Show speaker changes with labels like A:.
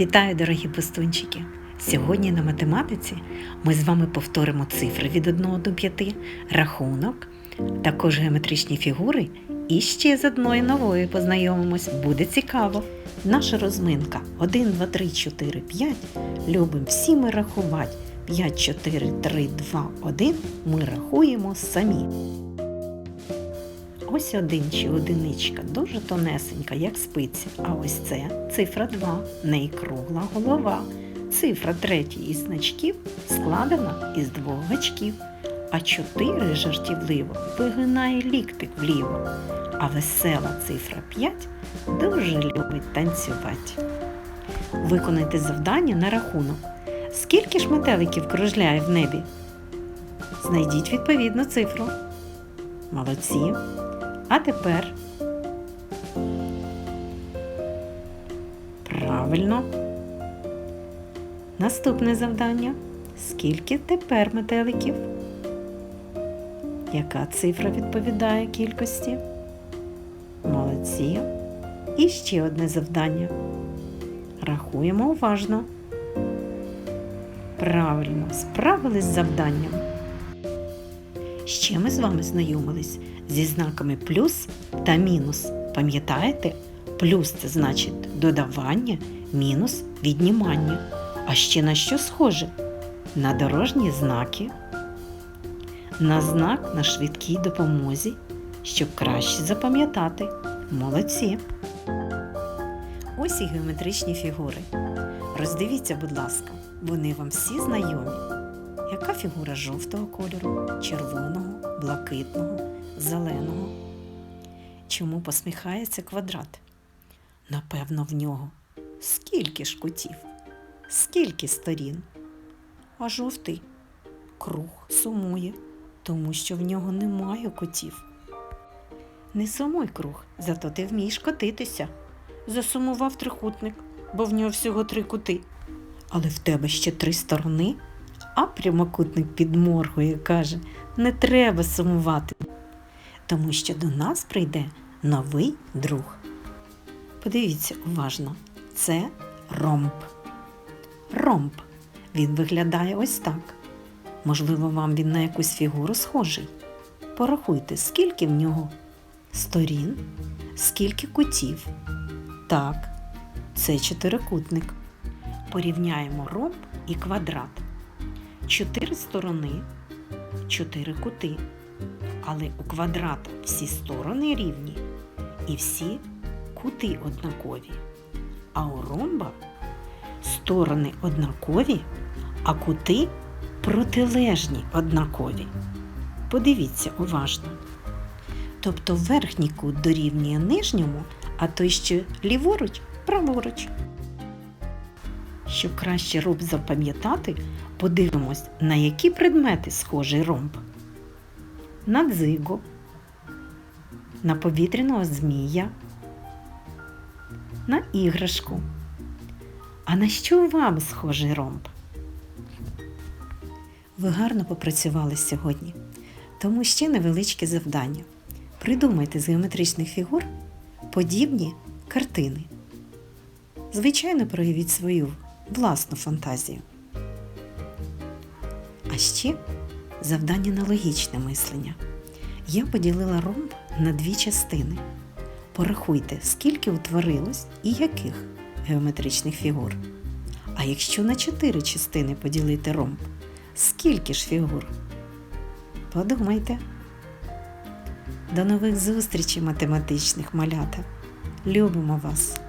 A: Вітаю, дорогі пустунчики! Сьогодні на математиці ми з вами повторимо цифри від 1 до 5, рахунок, також геометричні фігури і ще з одною новою познайомимось. Буде цікаво. Наша розминка 1, 2, 3, 4, 5. Любимо всі ми рахувати. 5, 4, 3, 2, 1. Ми рахуємо самі. Ось один чи одиничка, дуже тонесенька, як спиці. А ось це цифра 2, в неї кругла голова. Цифра третій із значків складена із двох гачків, а чотири жартівливо вигинає ліктик вліво. А весела цифра 5 дуже любить танцювати. Виконайте завдання на рахунок. Скільки ж метеликів кружляє в небі? Знайдіть відповідну цифру. Молодці. А тепер. Правильно. Наступне завдання. Скільки тепер метеликів? Яка цифра відповідає кількості? Молодці. І ще одне завдання. Рахуємо уважно. Правильно, справились з завданням. Ще ми з вами знайомились зі знаками плюс та мінус. Пам'ятаєте? Плюс це значить додавання, мінус віднімання. А ще на що схоже? На дорожні знаки, на знак на швидкій допомозі, щоб краще запам'ятати. Молодці. Ось і геометричні фігури. Роздивіться, будь ласка, вони вам всі знайомі. Яка фігура жовтого кольору, червоного, блакитного, зеленого? Чому посміхається квадрат? Напевно, в нього скільки ж кутів, скільки сторін? А жовтий круг сумує, тому що в нього немає кутів. Не сумуй круг, зато ти вмієш котитися. Засумував трикутник, бо в нього всього три кути. Але в тебе ще три сторони. А прямокутник підморгує, каже, не треба сумувати, тому що до нас прийде новий друг. Подивіться уважно, це ромб. Ромб. Він виглядає ось так. Можливо, вам він на якусь фігуру схожий. Порахуйте, скільки в нього сторін, скільки кутів. Так, це чотирикутник. Порівняємо ромб і квадрат. Чотири сторони, чотири кути. Але у квадрата всі сторони рівні і всі кути однакові. А у ромба сторони однакові, а кути протилежні однакові. Подивіться уважно. Тобто верхній кут дорівнює нижньому, а той що ліворуч праворуч. Щоб краще ромб запам'ятати, подивимось, на які предмети схожий ромб. На дзигу, на повітряного змія, на іграшку. А на що вам схожий ромб? Ви гарно попрацювали сьогодні, тому ще невеличке завдання. Придумайте з геометричних фігур подібні картини. Звичайно, проявіть свою власну фантазію. А ще завдання на логічне мислення. Я поділила ромб на дві частини. Порахуйте, скільки утворилось і яких геометричних фігур. А якщо на чотири частини поділити ромб, скільки ж фігур? Подумайте. До нових зустрічей математичних малята. Любимо вас!